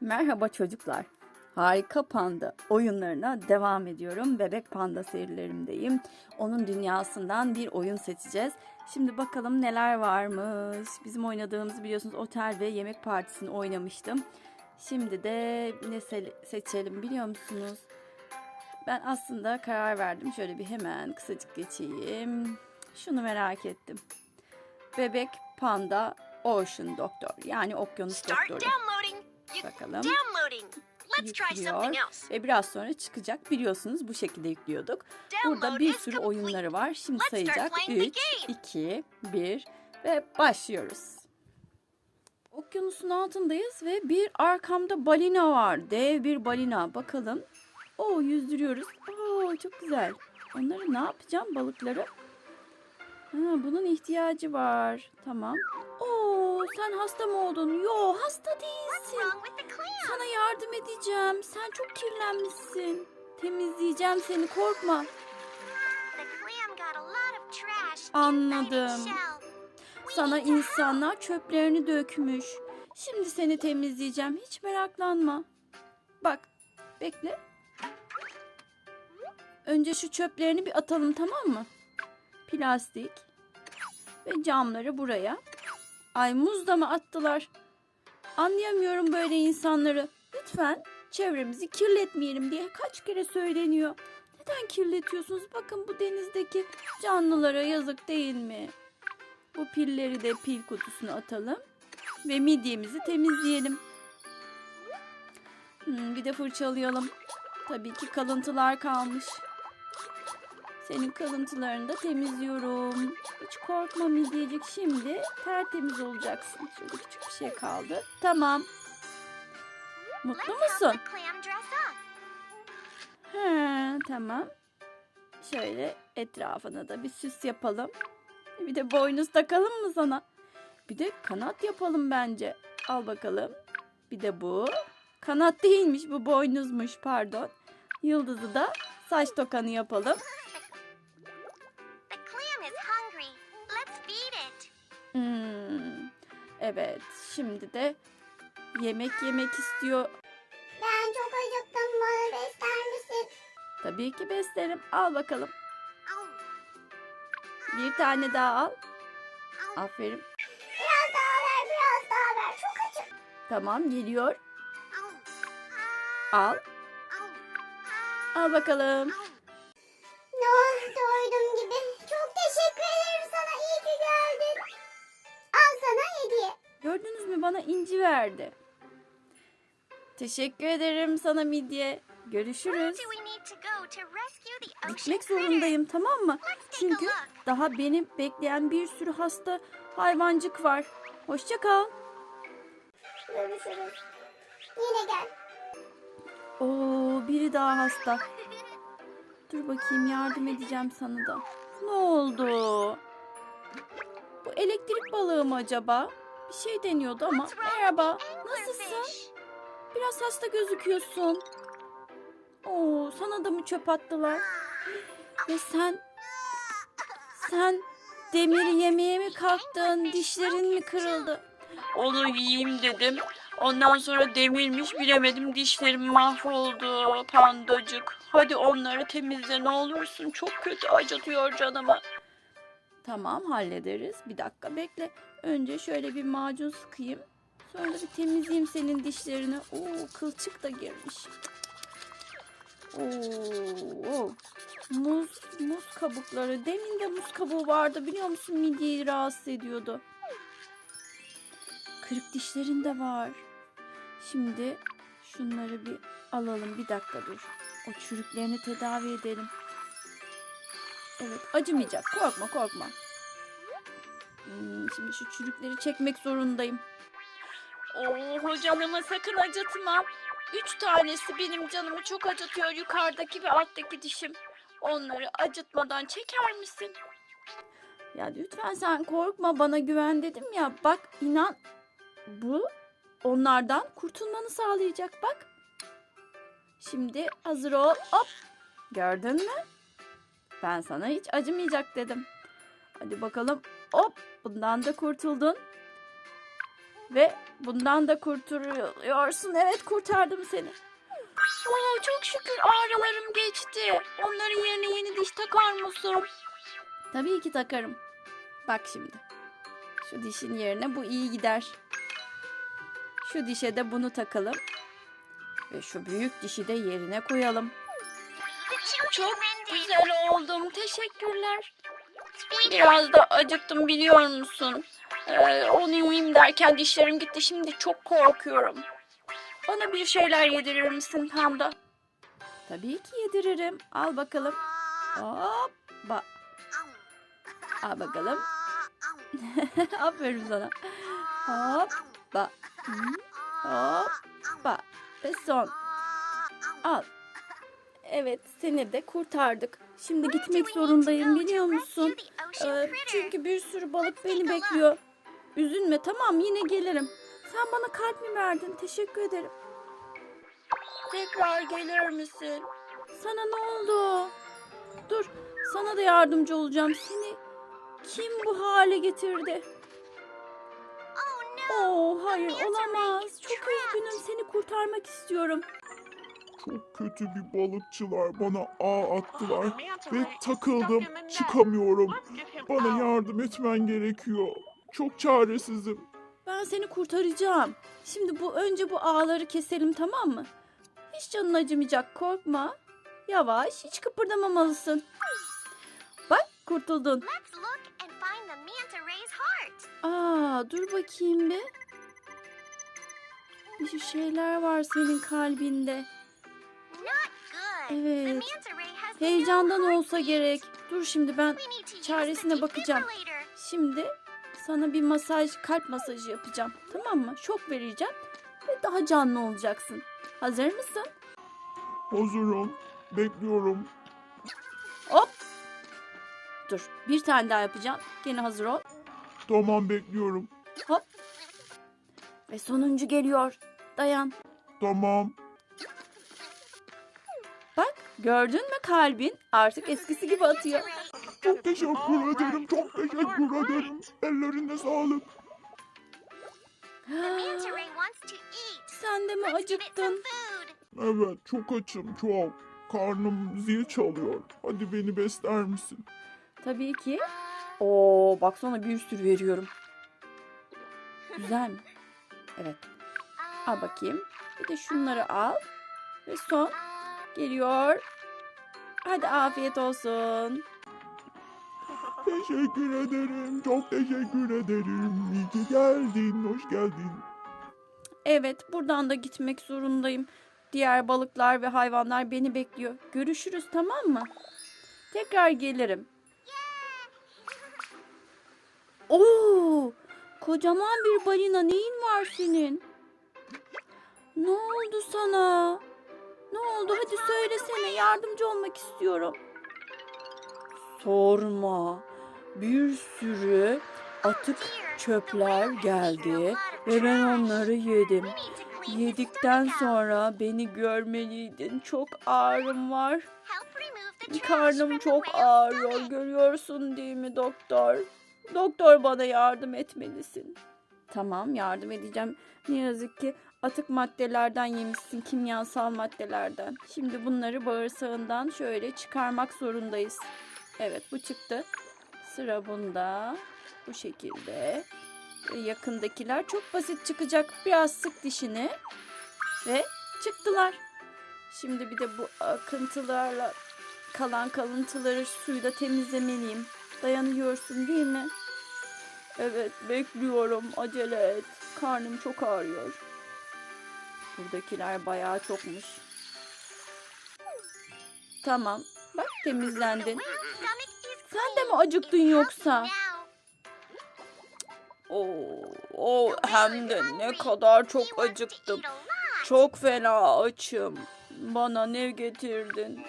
Merhaba çocuklar. Harika Panda oyunlarına devam ediyorum. Bebek Panda serilerimdeyim. Onun dünyasından bir oyun seçeceğiz. Şimdi bakalım neler varmış. Bizim oynadığımız biliyorsunuz otel ve yemek partisini oynamıştım. Şimdi de ne se- seçelim biliyor musunuz? Ben aslında karar verdim. Şöyle bir hemen kısacık geçeyim. Şunu merak ettim. Bebek Panda Ocean Doktor yani okyanus doktoru. Bakalım. Yüklüyor ve biraz sonra çıkacak. Biliyorsunuz bu şekilde yüklüyorduk. Burada bir sürü oyunları var. Şimdi sayacak. playing the 3, game. 2, 1 ve başlıyoruz. Okyanusun altındayız ve bir arkamda balina var. Dev bir balina. Bakalım. Oo yüzdürüyoruz. Oo çok güzel. Onları ne yapacağım balıkları? Ha, bunun ihtiyacı var. Tamam. Oo sen hasta mı oldun? Yo hasta değilsin. Sana yardım edeceğim. Sen çok kirlenmişsin. Temizleyeceğim seni korkma. Anladım. Sana insanlar çöplerini dökmüş. Şimdi seni temizleyeceğim. Hiç meraklanma. Bak, bekle. Önce şu çöplerini bir atalım tamam mı? Plastik ve camları buraya. Ay muz da mı attılar? Anlayamıyorum böyle insanları. Lütfen çevremizi kirletmeyelim diye kaç kere söyleniyor. Neden kirletiyorsunuz? Bakın bu denizdeki canlılara yazık değil mi? Bu pilleri de pil kutusuna atalım. Ve midyemizi temizleyelim. Hmm, bir de fırçalayalım. Tabii ki kalıntılar kalmış. Senin kalıntılarını da temizliyorum. Hiç korkma midyecik şimdi tertemiz olacaksın. Şurada küçük bir şey kaldı. Tamam. Mutlu musun? He, tamam. Şöyle etrafına da bir süs yapalım. Bir de boynuz takalım mı sana? Bir de kanat yapalım bence. Al bakalım. Bir de bu. Kanat değilmiş bu boynuzmuş pardon. Yıldızı da saç tokanı yapalım. Hungry. Let's feed it. Hmm, Evet şimdi de yemek yemek istiyor. Ben çok acıktım bana besler misin? Tabii ki beslerim. Al bakalım. Bir tane daha al. Aferin. Biraz daha ver biraz daha ver çok acıktım. Tamam geliyor. Al. Al bakalım. Bana inci verdi. Teşekkür ederim sana midye. Görüşürüz. Gitmek zorundayım tamam mı? Çünkü daha beni bekleyen bir sürü hasta hayvancık var. Hoşça kal. Görüşürüz. Yine gel. Oo biri daha hasta. Dur bakayım yardım edeceğim sana da. Ne oldu? Bu elektrik balığı mı acaba? Bir şey deniyordu ama. Merhaba. Nasılsın? Biraz hasta gözüküyorsun. Oo, sana da mı çöp attılar? Ve sen sen demiri yemeye mi kalktın? Dişlerin mi kırıldı? Onu yiyeyim dedim. Ondan sonra demirmiş bilemedim dişlerim mahvoldu pandacık. Hadi onları temizle ne olursun çok kötü acıtıyor canımı. Tamam hallederiz. Bir dakika bekle. Önce şöyle bir macun sıkayım. Sonra bir temizleyeyim senin dişlerini. Oo kılçık da girmiş. Oo, muz, muz kabukları. Demin de muz kabuğu vardı biliyor musun? Midyeyi rahatsız ediyordu. Kırık dişlerin de var. Şimdi şunları bir alalım. Bir dakika dur. O çürüklerini tedavi edelim. Evet acımayacak. Korkma korkma. Hmm, şimdi şu çürükleri çekmek zorundayım. Oh canımı sakın acıtma. Üç tanesi benim canımı çok acıtıyor yukarıdaki ve alttaki dişim. Onları acıtmadan çeker misin? Ya lütfen sen korkma bana güven dedim ya. Bak inan bu onlardan kurtulmanı sağlayacak bak. Şimdi hazır ol. Hop. Gördün mü? Ben sana hiç acımayacak dedim. Hadi bakalım. Hop. Bundan da kurtuldun. Ve bundan da kurtuluyorsun. Evet kurtardım seni. Oo, çok şükür ağrılarım geçti. Onların yerine yeni diş takar mısın? Tabii ki takarım. Bak şimdi. Şu dişin yerine bu iyi gider. Şu dişe de bunu takalım. Ve şu büyük dişi de yerine koyalım. Çok güzel oldum. Teşekkürler. Biraz da acıktım biliyor musun? Ee, onu yiyeyim derken dişlerim gitti. Şimdi çok korkuyorum. Bana bir şeyler yedirir misin Panda? Tabii ki yediririm. Al bakalım. Hop. Ba Al bakalım. Aferin sana. Hop. Ba. Hı. Hop. Ba. Ve son. Al. Evet seni de kurtardık. Şimdi gitmek zorundayım biliyor musun? Ee, çünkü bir sürü balık beni bekliyor. Üzülme tamam yine gelirim. Sen bana kalp mi verdin? Teşekkür ederim. Tekrar gelir misin? Sana ne oldu? Dur sana da yardımcı olacağım. Seni kim bu hale getirdi? Oh hayır olamaz. Çok üzgünüm seni kurtarmak istiyorum. Çok kötü bir balıkçılar bana ağ attılar ve takıldım. Çıkamıyorum. Bana yardım etmen gerekiyor. Çok çaresizim. Ben seni kurtaracağım. Şimdi bu önce bu ağları keselim tamam mı? Hiç canın acımayacak korkma. Yavaş hiç kıpırdamamalısın. Bak kurtuldun. Aa dur bakayım bir. Bir şeyler var senin kalbinde. Evet. Heyecandan olsa gerek. Dur şimdi ben çaresine bakacağım. Şimdi sana bir masaj, kalp masajı yapacağım. Tamam mı? Şok vereceğim ve daha canlı olacaksın. Hazır mısın? Hazırım. Bekliyorum. Hop. Dur. Bir tane daha yapacağım. Gene hazır ol. Tamam bekliyorum. Hop. Ve sonuncu geliyor. Dayan. Tamam. Gördün mü kalbin artık eskisi gibi atıyor. Çok teşekkür ederim. Çok teşekkür ederim. Ellerine sağlık. Sen de mi acıktın? Evet çok açım çok. Karnım zil çalıyor. Hadi beni besler misin? Tabii ki. Oo baksana bir sürü veriyorum. Güzel mi? Evet. Al bakayım. Bir de şunları al. Ve son geliyor. Hadi afiyet olsun. Teşekkür ederim. Çok teşekkür ederim. İyi ki geldin. Hoş geldin. Evet, buradan da gitmek zorundayım. Diğer balıklar ve hayvanlar beni bekliyor. Görüşürüz tamam mı? Tekrar gelirim. Oo! Kocaman bir balina neyin var senin? Ne oldu sana? Ne oldu? Hadi söylesene. Yardımcı olmak istiyorum. Sorma. Bir sürü atık çöpler geldi ve ben onları yedim. Yedikten sonra beni görmeliydin. Çok ağrım var. Karnım çok ağrıyor. Görüyorsun değil mi doktor? Doktor bana yardım etmelisin. Tamam yardım edeceğim. Ne yazık ki atık maddelerden yemişsin. Kimyasal maddelerden. Şimdi bunları bağırsağından şöyle çıkarmak zorundayız. Evet bu çıktı. Sıra bunda. Bu şekilde. Yakındakiler çok basit çıkacak. Biraz sık dişini. Ve çıktılar. Şimdi bir de bu akıntılarla kalan kalıntıları suyla temizlemeliyim. Dayanıyorsun değil mi? Evet bekliyorum acele et. Karnım çok ağrıyor. Buradakiler bayağı çokmuş. Tamam. Bak temizlendin. Sen de mi acıktın yoksa? Oo, oo, hem de ne kadar çok acıktım. Çok fena açım. Bana ne getirdin?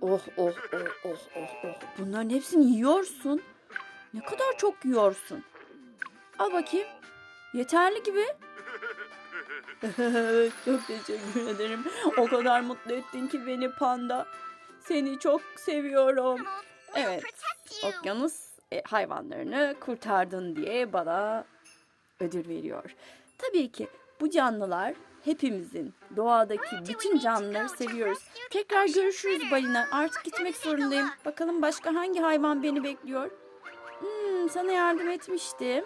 Oh oh oh oh oh oh. Bunların hepsini yiyorsun. Ne kadar çok yiyorsun. Al bakayım. Yeterli gibi. Çok teşekkür ederim. O kadar mutlu ettin ki beni panda. Seni çok seviyorum. Evet. you. Okyanus e, hayvanlarını kurtardın diye bana ödül veriyor. Tabii ki bu canlılar hepimizin doğadaki bütün canlıları seviyoruz. Tekrar görüşürüz balina. Artık gitmek zorundayım. Bakalım başka hangi hayvan beni bekliyor? Hmm, sana yardım etmiştim.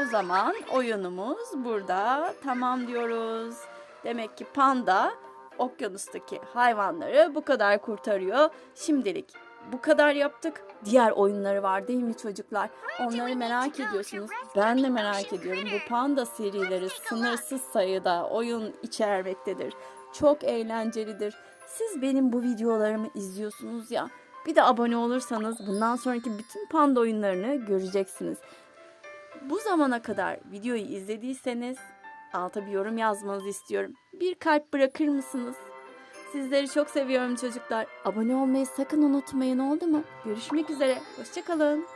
O zaman oyunumuz burada tamam diyoruz. Demek ki panda okyanustaki hayvanları bu kadar kurtarıyor. Şimdilik bu kadar yaptık. Diğer oyunları var değil mi çocuklar? Onları merak ediyorsunuz. Ben de merak ediyorum. Bu panda serileri sınırsız sayıda oyun içermektedir. Çok eğlencelidir. Siz benim bu videolarımı izliyorsunuz ya. Bir de abone olursanız bundan sonraki bütün panda oyunlarını göreceksiniz. Bu zamana kadar videoyu izlediyseniz alta bir yorum yazmanızı istiyorum. Bir kalp bırakır mısınız? Sizleri çok seviyorum çocuklar. Abone olmayı sakın unutmayın oldu mu? Görüşmek üzere. Hoşçakalın.